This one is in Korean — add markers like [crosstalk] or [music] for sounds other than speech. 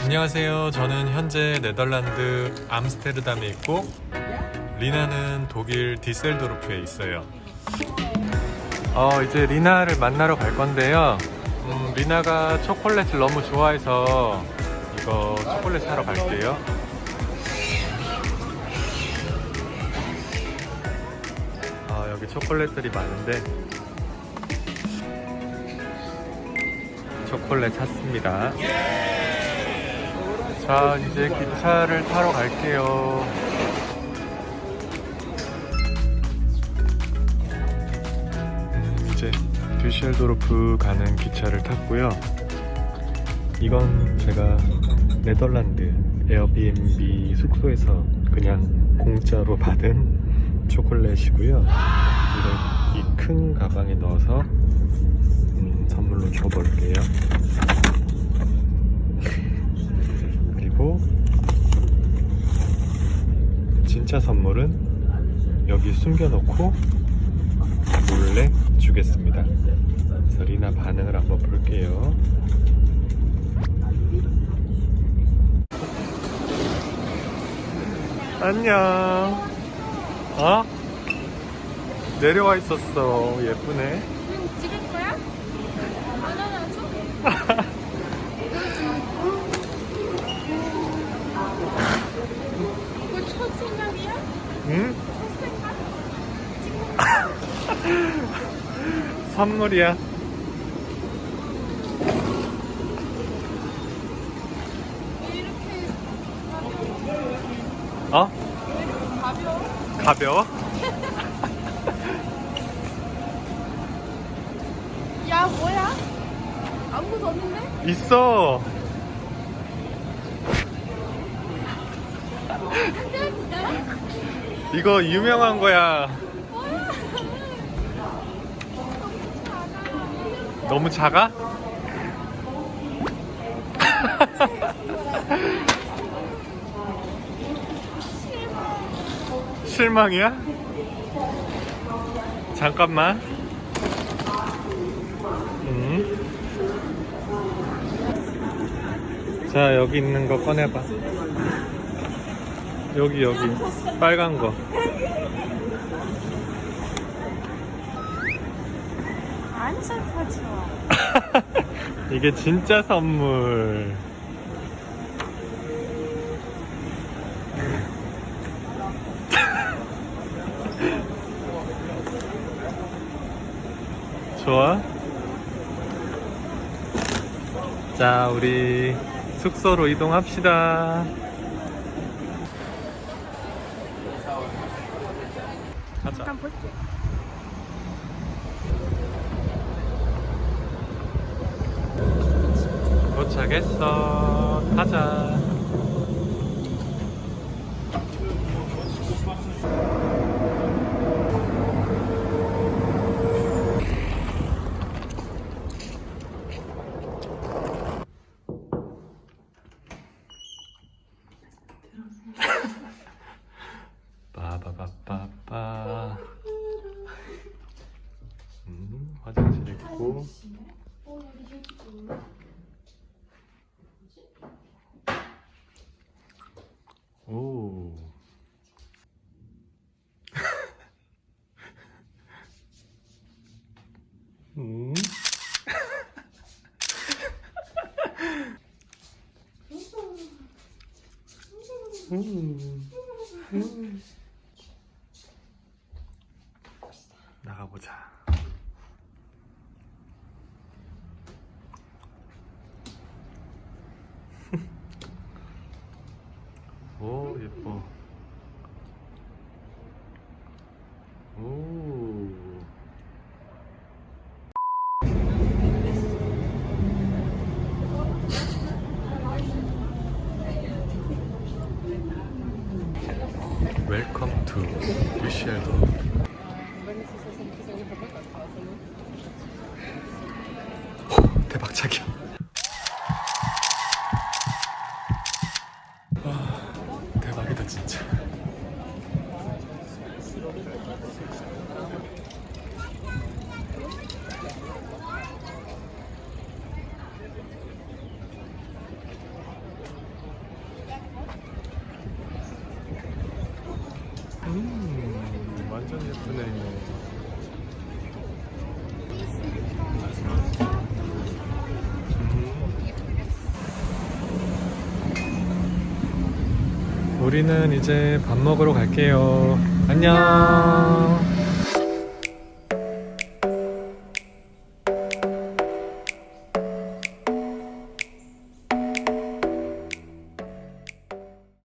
안녕하세요. 저는 현재 네덜란드 암스테르담에 있고 리나는 독일 디셀도르프에 있어요. 어, 이제 리나를 만나러 갈 건데요. 음, 리나가 초콜릿을 너무 좋아해서 이거 초콜릿 사러 갈게요. 아, 여기 초콜릿들이 많은데 초콜릿 샀습니다. 자, 이제 기차를 타러 갈게요. 음, 이제 düsseldorf 가는 기차를 탔고요. 이건 제가 네덜란드 에어비앤비 숙소에서 그냥 공짜로 받은 초콜릿이고요. 이걸 이 큰 가방에 넣어서 음, 선물로 줘볼게요. 그리고 진짜 선물은 여기 숨겨놓고 몰래 주겠습니다. 그래서 리나 반응을 한번 볼게요. 안녕. 어? 내려와 있었어. 예쁘네. 응, 찍을 거야? 안 [laughs] 안아줘? 이거 첫 생각이야? 응? [laughs] 선물이야. 어? 가벼워? [laughs] 야, 뭐야? 아무것도 없는데? 있어. 이거 유명한 거야. 너무 작아? [laughs] 실망이야? 잠깐만. 음. 자, 여기 있는 거 꺼내봐. 여기, 여기. 빨간 거. 완전 더 좋아. 이게 진짜 선물. [laughs] 좋아? 자, 우리 숙소로 이동합시다. 가자. 잠깐 볼게. 도착했어. 타자. 빠바바빠빠. 음, 화장실 있고. 오. [laughs] 음. 음. 음. 나가보자. 오 예뻐. 오. 웰컴 투. 오, 대박차기야. 음, 완전 예쁘네. 음. 우리는 이제 밥 먹으러 갈게요. 안녕.